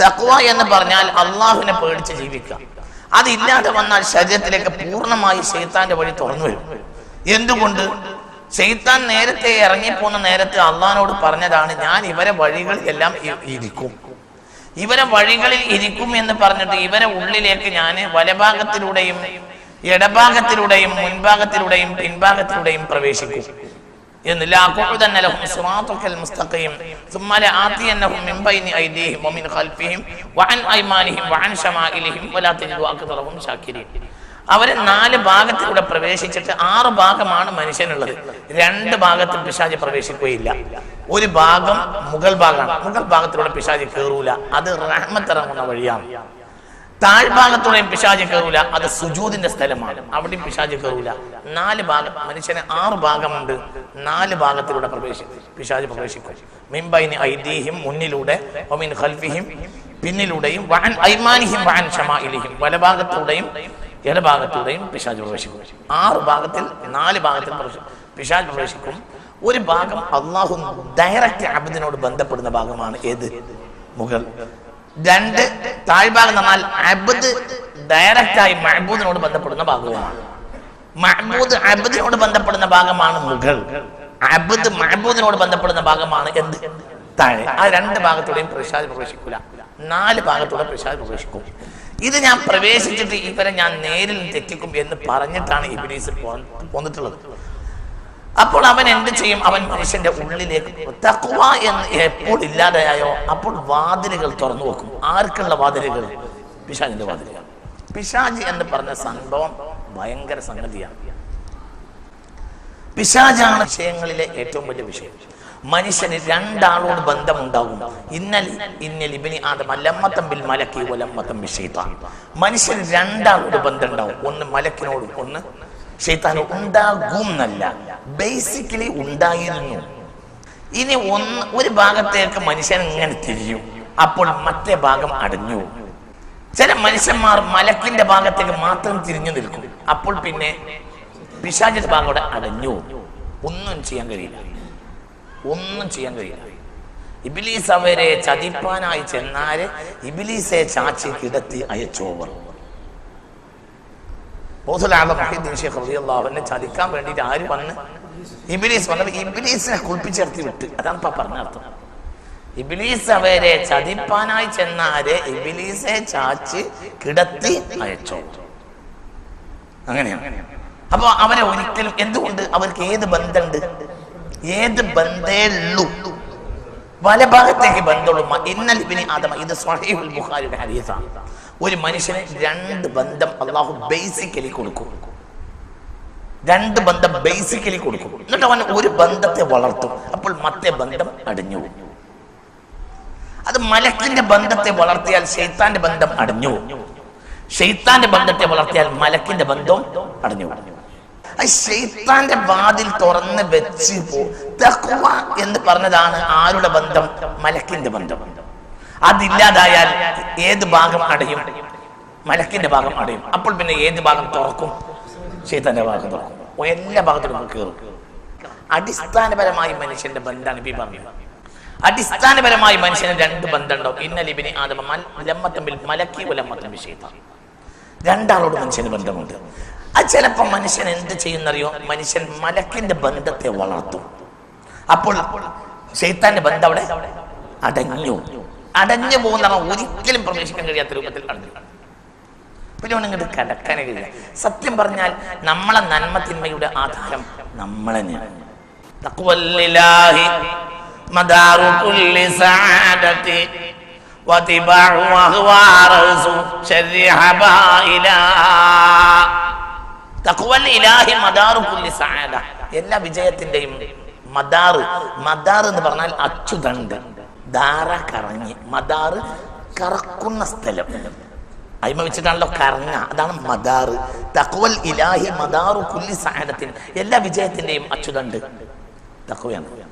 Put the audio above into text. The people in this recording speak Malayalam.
തക്വ എന്ന് പറഞ്ഞാൽ അള്ളാഹുവിനെ പേടിച്ച് ജീവിക്കുക. അതില്ലാതെ വന്നാൽ ശരീരത്തിലേക്ക് പൂർണമായി ശൈത്താന്റെ വഴി തുറന്നു വരും. എന്തുകൊണ്ട്? ശൈത്താൻ നേരത്തെ ഇറങ്ങിപ്പോന്ന നേരത്തെ അള്ളഹാനോട് പറഞ്ഞതാണ് ഞാൻ ഇവരെ വഴികളിൽ എല്ലാം ഇരിക്കും. ഇവരെ വഴികളിൽ ഇരിക്കും എന്ന് പറഞ്ഞിട്ട് ഇവരെ ഉള്ളിലേക്ക് ഞാൻ വലഭാഗത്തിലൂടെയും ഇടഭാഗത്തിലൂടെയും മുൻഭാഗത്തിലൂടെയും പിൻഭാഗത്തിലൂടെയും പ്രവേശിക്കും. അവരെ നാല് ഭാഗത്തിലൂടെ പ്രവേശിച്ചിട്ട് ആറ് ഭാഗമാണ് മനുഷ്യനുള്ളത്. രണ്ട് ഭാഗത്തിൽ പിശാജി പ്രവേശിക്കുകയില്ല. ഒരു ഭാഗം മുഗൾ ഭാഗമാണ്. മുഗൾ ഭാഗത്തിലൂടെ പിശാചി കയറൂല അത് റഹ്മത്തിറങ്ങുന്ന വഴിയാണ്. താഴ്ഭാഗത്തൂടെയും പിശാചി കയറൂല അത് സുജൂതിന്റെ സ്ഥലമാണ്. അവിടെയും പിശാചി കയറൂല. നാല് ഭാഗം മനുഷ്യന് ആറ് ഭാഗമുണ്ട്. നാല് ഭാഗത്തിലൂടെ പ്രവേശി പിശാജ് പ്രവേശിക്കും. മിംബൈന് ഐദീഹിം മുന്നിലൂടെ ഒമിൻ ഖൽഫിഹിം പിന്നിലൂടെയും വഅൻ ഐമാനിഹിം വഅൻ ഷമാഇലിഹിം വലഭാഗത്തൂടെയും ഇടഭാഗത്തൂടെയും പിശാച് പ്രവേശിക്കും. ആറ് ഭാഗത്തിൽ നാല് ഭാഗത്തിൽ പിശാജ് പ്രവേശിക്കും. ഒരു ഭാഗം അള്ളാഹു ഡയറക്റ്റ് അബദിനോട് ബന്ധപ്പെടുന്ന ഭാഗമാണ് ഏത്? മുകൾ രണ്ട് താഴ്ഭാഗം അബ്ദ് അബദ് ഡയറക്റ്റായി മഹബൂദിനോട് ബന്ധപ്പെടുന്ന ഭാഗമാണ് മഹബൂദ് അബദിനോട് ബന്ധപ്പെടുന്ന ഭാഗമാണ് മുഗൾ. അബദ് മഹബൂദിനോട് ബന്ധപ്പെടുന്ന ഭാഗമാണ് എന്ത്? താഴെ. ആ രണ്ട് ഭാഗത്തൂടെയും പ്രസാദ് പ്രവേശിക്കൂല. നാല് ഭാഗത്തൂടെ പ്രസാദ് പ്രവേശിക്കും. ഇത് ഞാൻ പ്രവേശിച്ചിട്ട് ഇവരെ ഞാൻ നേരിൽ തെറ്റിക്കും എന്ന് പറഞ്ഞിട്ടാണ് ഇബിനീസ് പോന്നിട്ടുള്ളത്. അപ്പോൾ അവൻ എന്ത് ചെയ്യും? അവൻ മനുഷ്യന്റെ ഉള്ളിലേക്ക് തക്കുവ എന്ന് എപ്പോൾ ഇല്ലാതെയായോ അപ്പോൾ വാതിലുകൾ തുറന്നു വെക്കും. ആർക്കുള്ള വാതിലുകൾ? പിശാജിന്റെ വാതിലുകൾ. പിശാജ് എന്ന് പറഞ്ഞ സംഭവം ഭയങ്കര സംഗതിയാണ്. പിശാജാണ് വിഷയങ്ങളിലെ ഏറ്റവും വലിയ വിഷയം. മനുഷ്യന് രണ്ടാളോട് ബന്ധമുണ്ടാകും. ഇന്നൽ ഇന്നൽ ഇബിനി ആദം ബിൽ മലക്കി ഒലമ്മത്തം ബിൽ ഷെയ്ത്താൻ മനുഷ്യന് രണ്ടാളോട് ബന്ധം ഉണ്ടാവും ഒന്ന് മലക്കിനോടും ഒന്ന് ഷെയ്ത്താനും ഉണ്ടാകും എന്നല്ല. ബേസിക്കലി ഉണ്ടായിരുന്നു. ഇനി ഒന്ന് ഒരു ഭാഗത്തേക്ക് മനുഷ്യൻ ഇങ്ങനെ തിരിയും. അപ്പോൾ മറ്റേ ഭാഗം അടഞ്ഞു ചില മനുഷ്യന്മാർ മലക്കിന്റെ ഭാഗത്തേക്ക് മാത്രം തിരിഞ്ഞു നിൽക്കും. അപ്പോൾ പിന്നെ പിശാചിന്റെ ഭാഗം അവിടെ അടഞ്ഞു ഒന്നും ചെയ്യാൻ കഴിയില്ല. ഒന്നും ചെയ്യാൻ കഴിയില്ല. ഇബിലീസ് അവരെ ചതിപ്പാനായി ചെന്നാൽ ഇബിലീസെ ചാച്ചി കിടത്തി അയച്ചോവർ അവനെ ചതിക്കാൻ വേണ്ടിയിട്ട് ആര് വന്ന് ഇബിലീസ് വളരെ ഇബിലീസിനെ കുളിപ്പിച്ചേർത്തി വിട്ട്. അതാണ് ഇപ്പൊ പറഞ്ഞ അർത്ഥം. ഇബിലീസ് അവരെ ചതിപ്പാനായി ചെന്നാരെ ഇബിലീസെ ചാച്ച് കിടത്തി അയച്ചോ. അങ്ങനെയാണ്. അപ്പൊ അവരെ ഒരിക്കലും എന്തുകൊണ്ട് അവർക്ക് ഏത് ബന്ധമുണ്ട്? ഏത് ബന്ധേ ഉള്ളൂ. വലഭാഗത്തേക്ക് ബന്ധമുള്ളൂ. മ- ഇന്നൽ ആദമ ഇത് സ്വഹീഹുൽ ബുഖാരിയുടെ ഹദീസാണ്. ഒരു മനുഷ്യന് രണ്ട് ബന്ധം അള്ളാഹു ബേസിക്കലി കൊടുക്കും. രണ്ട് ബന്ധം ബേസിക്കലി കൊടുക്കും. എന്നിട്ട് അവൻ ഒരു ബന്ധത്തെ വളർത്തും. അപ്പോൾ മറ്റേ ബന്ധം അടിഞ്ഞു. അത് മലക്കിന്റെ ബന്ധത്തെ വളർത്തിയാൽ ഷെയ്ത്താന്റെ ബന്ധം അടിഞ്ഞു. ഷെയ്ത്താന്റെ ബന്ധത്തെ വളർത്തിയാൽ മലക്കിന്റെ ബന്ധം അടിഞ്ഞു ഷെയ്ത്താന്റെ വാതിൽ തുറന്ന് വെച്ച് പോ എന്ന് പറഞ്ഞതാണ് ആരുടെ ബന്ധം? മലക്കിന്റെ ബന്ധം. അതില്ലാതായാൽ ഏത് ഭാഗം അടയും? മലക്കിന്റെ ഭാഗം അടയും. അപ്പോൾ പിന്നെ ഏത് ഭാഗം തുറക്കും? ഷെയ്ത്താന്റെ ഭാഗത്ത് തുറക്കും എല്ലാ ഭാഗത്തും കയറും അടിസ്ഥാനപരമായി മനുഷ്യന്റെ ബന്ധാണ് ഇപ്പൊ പറഞ്ഞു പറഞ്ഞത് അടിസ്ഥാനപരമായി മനുഷ്യന് രണ്ട് ബന്ധമുണ്ടാവും. ഇന്നലിബിനി ആദമ ലമ്മത്തമ്പിൽ മലക്കി ഉലമ്മത്തമ്പിൽ ഷെയ്ത്താൻ രണ്ടാളോട് മനുഷ്യന് ബന്ധമുണ്ട്. അത് ചിലപ്പോൾ മനുഷ്യൻ എന്ത് ചെയ്യുന്നറിയോ? മനുഷ്യൻ മലക്കിന്റെ ബന്ധത്തെ വളർത്തും. അപ്പോൾ ഷെയ്ത്താന്റെ ബന്ധം അവിടെ അടഞ്ഞു. അടഞ്ഞു പോകുന്ന ഒരിക്കലും പ്രവേശിക്കാൻ കഴിയാത്ത രൂപത്തിൽ അടഞ്ഞു. അവൻ ഇങ്ങോട്ട് കഴിയില്ല സത്യം പറഞ്ഞാൽ നമ്മളെ നന്മ തിന്മയുടെ ആധാരം നമ്മളെ എല്ലാ വിജയത്തിന്റെയും മദാറ്. മദാർ എന്ന് പറഞ്ഞാൽ അച്ചുതണ്ട്. ധാര കറങ്ങി. മദാറ് കറക്കുന്ന സ്ഥലം. അയിമ വെച്ചിട്ടാണല്ലോ കറങ്ങ അതാണ് മദാറ്. തക്വൽ ഇലാഹി മദാറു കുല്ലി സഅദത്തിൻ. എല്ലാ വിജയത്തിന്റെയും അച്ചുതണ്ട്. തഖ്വയാണ്.